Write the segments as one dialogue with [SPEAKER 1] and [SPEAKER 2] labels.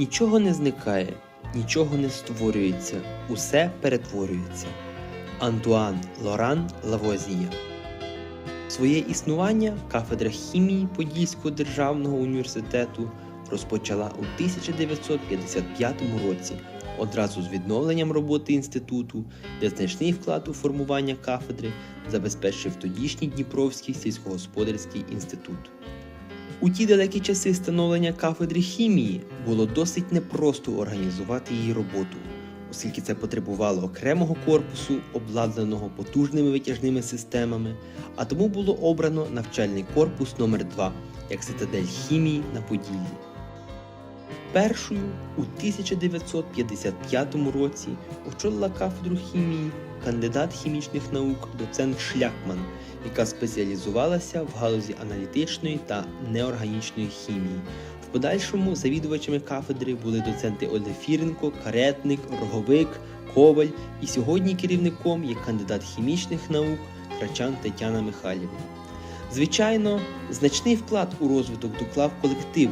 [SPEAKER 1] Нічого не зникає, нічого не створюється, усе перетворюється. Антуан Лоран Лавозія Своє існування кафедра хімії Подільського державного університету розпочала у 1955 році, одразу з відновленням роботи інституту, де значний вклад у формування кафедри забезпечив тодішній Дніпровський сільськогосподарський інститут. У ті далекі часи становлення кафедри хімії було досить непросто організувати її роботу, оскільки це потребувало окремого корпусу, обладнаного потужними витяжними системами, а тому було обрано навчальний корпус номер 2 як цитадель хімії на Поділлі. Першою у 1955 році очолила кафедру хімії кандидат хімічних наук доцент Шляхман, яка спеціалізувалася в галузі аналітичної та неорганічної хімії. В подальшому завідувачами кафедри були доценти Олефіренко, Каретник, Роговик, Коваль і сьогодні керівником є кандидат хімічних наук Крачан Тетяна Михайлівна. Звичайно, значний вклад у розвиток доклав колектив,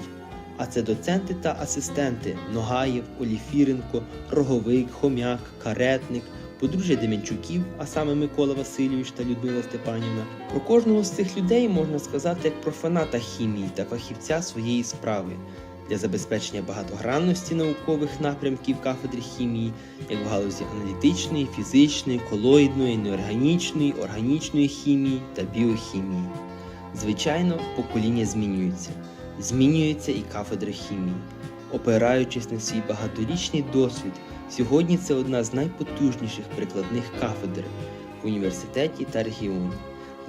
[SPEAKER 1] а це доценти та асистенти Ногаєв, Оліфіренко, Роговик, Хомяк, Каретник, подружжя Деменчуків, а саме Микола Васильович та Людмила Степанівна. Про кожного з цих людей можна сказати як про фаната хімії та фахівця своєї справи для забезпечення багатогранності наукових напрямків кафедри хімії, як в галузі аналітичної, фізичної, колоїдної, неорганічної, органічної хімії та біохімії. Звичайно, покоління змінюються. І кафедра хімії. Опираючись на свій багаторічний досвід, сьогодні це одна з найпотужніших прикладних кафедр в університеті та регіоні.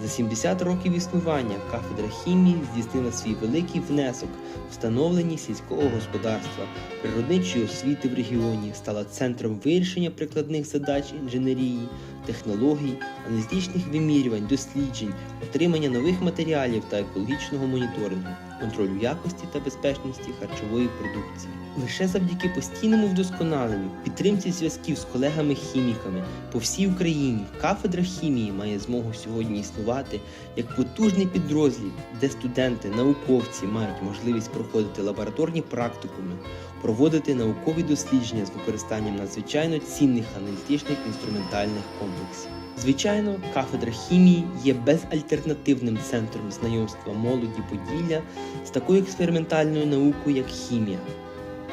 [SPEAKER 1] За 70 років існування кафедра хімії здійснила свій великий внесок в становленні сільського господарства, природничої освіти в регіоні, стала центром вирішення прикладних задач інженерії, технологій, аналітичних вимірювань, досліджень, отримання нових матеріалів та екологічного моніторингу, контролю якості та безпечності харчової продукції. Лише завдяки постійному вдосконаленню, підтримці зв'язків з колегами-хіміками по всій Україні кафедра хімії має змогу сьогодні існувати як потужний підрозділ, де студенти, науковці мають можливість проходити лабораторні практикуми, проводити наукові дослідження з використанням надзвичайно цінних аналітичних інструментальних комплексів. Звичайно, кафедра хімії є безальтернативним центром знайомства молоді Поділля з такою експериментальною наукою, як хімія.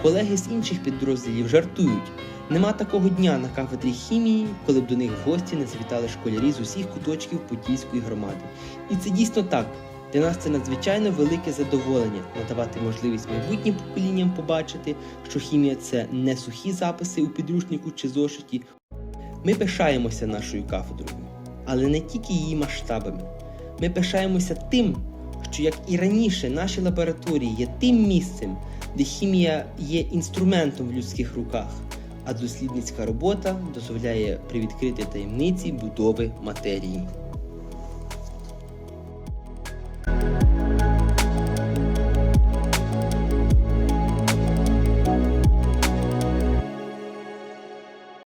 [SPEAKER 1] Колеги з інших підрозділів жартують. Нема такого дня на кафедрі хімії, коли б до них в гості не завітали школярі з усіх куточків Подільської громади. І це дійсно так. Для нас це надзвичайно велике задоволення надавати можливість майбутнім поколінням побачити, що хімія це не сухі записи у підручнику чи зошиті. Ми пишаємося нашою кафедрою, але не тільки її масштабами. Ми пишаємося тим, що як і раніше наші лабораторії є тим місцем, де хімія є інструментом в людських руках, а дослідницька робота дозволяє привідкрити таємниці будови матерії.